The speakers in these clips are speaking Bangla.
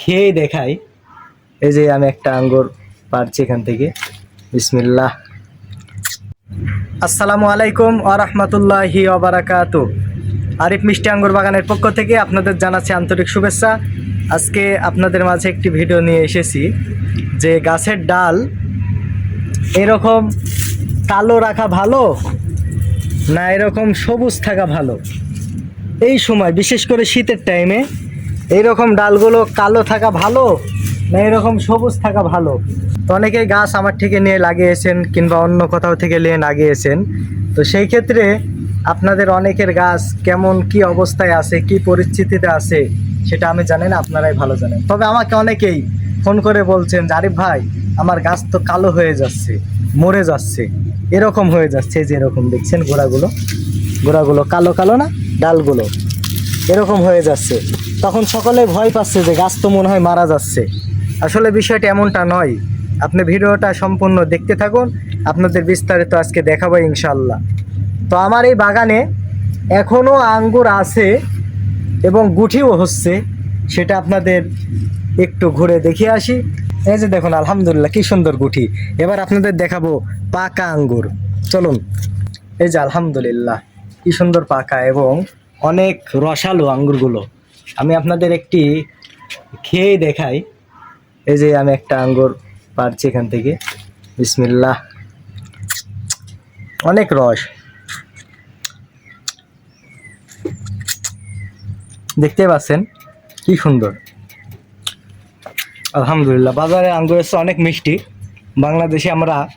খেয়ে দেখাই। এই যে আমি একটা আঙ্গুর পারছি এখান থেকে। বিসমিল্লাহ। আসসালামু আলাইকুম আরহামতুল্লাহি ওবারাকাতু আরিফ মিষ্টি আঙ্গুর বাগানের পক্ষ থেকে আপনাদের জানাচ্ছি আন্তরিক শুভেচ্ছা। আজকে আপনাদের মাঝে একটি ভিডিও নিয়ে এসেছি, যে গাছের ডাল এরকম কালো রাখা ভালো না এরকম সবুজ থাকা ভালো? এই সময়, বিশেষ করে শীতের টাইমে এইরকম ডালগুলো কালো থাকা ভালো না এরকম সবুজ থাকা ভালো? তো অনেকেই গাছ আমার থেকে নিয়ে লাগিয়েছেন কিংবা অন্য কোথাও থেকে নিয়ে লাগিয়েছেন। তো সেই ক্ষেত্রে আপনাদের অনেকের গাছ কেমন, কি অবস্থায় আছে, কি পরিস্থিতিতে আছে, সেটা আমি জানি না, আপনারাই ভালো জানেন। তবে আমাকে অনেকেই ফোন করে বলছেন যে আরিফ ভাই, আমার গাছ তো কালো হয়ে যাচ্ছে, মরে যাচ্ছে। এরকম হয়ে যাচ্ছে যে এরকম, দেখছেন গোড়াগুলো? গোড়াগুলো কালো কালো না, ডালগুলো? এরকম হয়ে যাচ্ছে। তখন সকলে ভয় পাচ্ছে যে গাছ তো মনে হয় মারা যাচ্ছে। আসলে বিষয়টা এমনটা নয়। আপনি ভিডিওটা সম্পূর্ণ দেখতে থাকুন। আপনাদের বিস্তারিত আজকে দেখাবো ইনশাল্লাহ তো আমার এই বাগানে এখনও আঙ্গুর আছে এবং গুঠিও হচ্ছে, সেটা আপনাদের একটু ঘুরে দেখিয়ে আসি। এই যে দেখুন, আলহামদুলিল্লাহ, কি সুন্দর গুঠি এবার আপনাদের দেখাবো পাকা আঙ্গুর। চলুন, এই যে আলহামদুলিল্লাহ, কি সুন্দর পাকা এবং অনেক রসালো আঙ্গুরগুলো। আমি আপনাদের একটি খেয়ে দেখাই। এই যে আমি একটা আঙ্গুর পারছি এখান থেকে। বিসমিল্লাহ। অনেক রস। দেখতে পাচ্ছেন কি সুন্দর। আলহামদুলিল্লাহ, বাজারে আঙ্গুর এসে অনেক মিষ্টি। বাংলাদেশে আমরা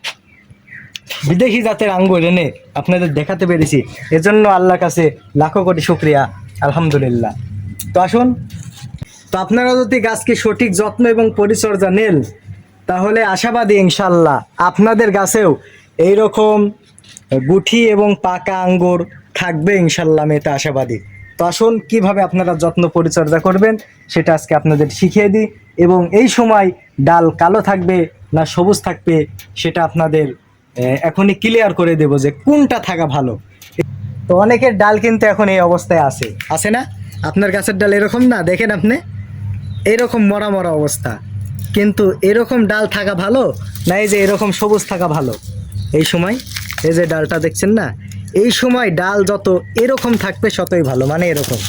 বিদেশি জাতের আঙ্গুর এনে আপনাদের দেখাতে পেরেছি। এজন্য আল্লাহর কাছে লাখো কোটি শুক্রিয়া। আলহামদুলিল্লাহ। তো আসুন। তো আপনারা যদি গাছকে সঠিক যত্ন এবং পরিচর্যা নেন, তাহলে আশাবাদী ইনশাল্লাহ আপনাদের গাছেও এইরকম গুঠি এবং পাকা আঙ্গুর থাকবে ইনশাল্লাহ, আমি এটা আশাবাদী। তো আসুন, কীভাবে আপনারা যত্ন পরিচর্যা করবেন, সেটা আজকে আপনাদের শিখিয়ে দিই। এবং এই সময় ডাল কালো থাকবে না সবুজ থাকবে, সেটা আপনাদের এখনই ক্লিয়ার করে দেব যে কোনটা থাকা ভালো। তো অনেকের ডাল কিন্তু এখন এই অবস্থায় আছে। আছে না? আপনার গাছের ডাল এরকম না, দেখেন আপনি? এরকম মরা মরা অবস্থা। কিন্তু এরকম ডাল থাকা ভালো না এই যে এরকম সবুজ থাকা ভালো? এই সময়, এই যে ডালটা দেখছেন না? এই সময় ডাল যত এরকম থাকবে ততই ভালো মানে এরকম।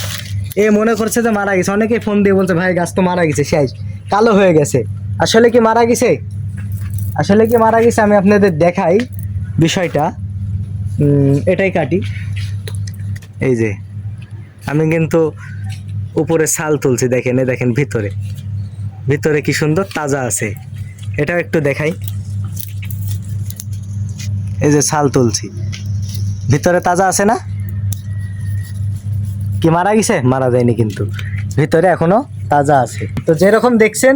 এ মনে করছে যে মারা গেছে। অনেকেই ফোন দিয়ে বলছে, ভাই, গাছ তো মারা গেছে শেষ কালো হয়ে গেছে। আসলে কি মারা গেছে? আসলে কি মারা গেছে? আমি আপনাদের দেখাই বিষয়টা। এটাই কাটি। এই যে আমি কিন্তু উপরে ছাল তুলছি, দেখেন দেখেন ভিতরে। ভিতরে কি সুন্দর, তাজা আছে। এটাও একটু দেখাই। এই যে ছাল তুলছি। ভিতরে তাজা আছে না? কি মারা গেছে? মারা যায়নি কিন্তু। ভিতরে এখনও তাজা আছে। তো যেরকম দেখছেন,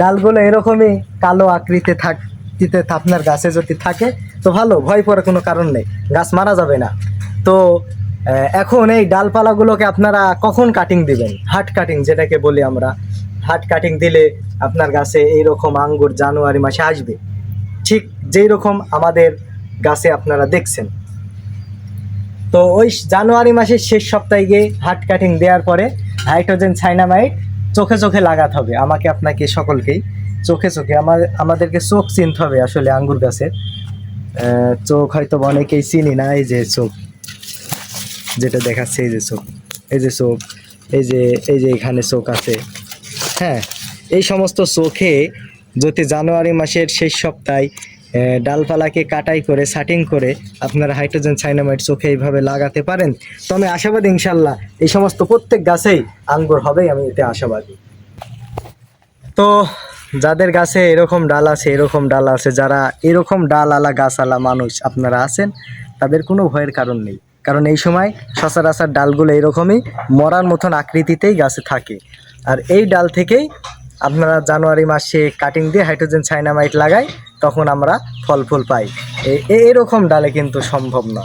ডালগুলো এরকমই কালো আকৃতি থাকতে আপনার গাছে যদি থাকে, তো ভালো, ভয় পড়ার কোনো কারণ নেই। গাছ মারা যাবে না। তো এখন এই ডালপালাগুলোকে আপনারা কখন কাটিং দিবেন? হাট কাটিং যেটাকে বলি আমরা। হাট কাটিং দিলে আপনার গাছে এইরকম আঙ্গুর জানুয়ারি মাসে আসবে। ঠিক যেই রকম আমাদের গাছে আপনারা দেখছেন। তো ওই জানুয়ারি মাসের শেষ সপ্তাহে গিয়ে হাট কাটিং দেওয়ার পরে হাইড্রোজেন সাইনামাইড চোখে চোখে লাগাতে হবে। আমাকে আপনাকে সকলকেই চোখে চোখে। আমার, আমাদেরকে চোখ চিনতে হবে আসলে আঙ্গুর গাছের। চোখ হয়তো অনেকেই চিনি না, এই যে চোখ। যেটা দেখাচ্ছে, এই যে চোখ, এই যে চোখ, এই যে এই যে এখানে চোখ আছে। হ্যাঁ এই সমস্ত চোখে যদি জানুয়ারি মাসের শেষ সপ্তাহে ডালপালাকে কাটাই করে, সাটিং করে আপনারা হাইড্রোজেন সাইনামাইড চোখে এইভাবে লাগাতে পারেন তো আমি আশাবাদী ইনশাল্লাহ এই সমস্ত প্রত্যেক গাছেই আঙ্গুর হবেই, আমি এতে আশাবাদী। তো যাদের গাছে এরকম ডাল আছে, এরকম ডাল আছে, যারা এরকম ডাল আলা গাছ আলা মানুষ আপনারা আছেন, তাদের কোনো ভয়ের কারণ নেই। কারণ এই সময় সচরাচর ডালগুলো এরকমই মরার মতন আকৃতিতেই গাছে থাকে। আর এই ডাল থেকেই আপনারা জানুয়ারি মাসে কাটিং দিয়ে হাইড্রোজেন সাইনামাইট লাগাই, তখন আমরা ফল ফুল পাই। এরকম ডালে কিন্তু সম্ভব না।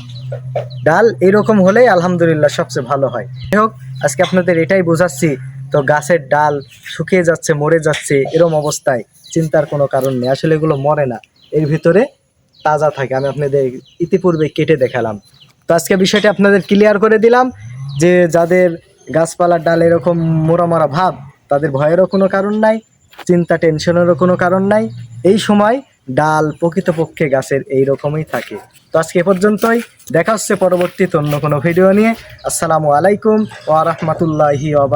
ডাল এরকম হলেই আলহামদুলিল্লাহ সবচেয়ে ভালো হয়। যাই হোক আজকে আপনাদের এটাই বোঝাচ্ছি, তো গাছের ডাল শুকিয়ে যাচ্ছে, মরে যাচ্ছে, এরম অবস্থায় চিন্তার কোনো কারণ নেই। আসলে এগুলো মরে না। এর ভিতরে তাজা থাকে। আমি আপনাদের ইতিপূর্বে কেটে দেখালাম। তো আজকে বিষয়টা আপনাদের ক্লিয়ার করে দিলাম যে যাদের গাছপালার ডাল এরকম মোরা মোরা ভাব, তাদের ভয়েরও কোনো কারণ নাই, চিন্তা টেনশনেরও কোনো কারণ নাই। এই সময় ডাল প্রকৃতপক্ষে গাছের এই রকমই থাকে। তো আজকে পর্যন্তই, দেখা হচ্ছে পরবর্তীতে অন্য কোনো ভিডিও নিয়ে। আসসালামু আলাইকুম ওয়া রাহমাতুল্লাহি ওয়া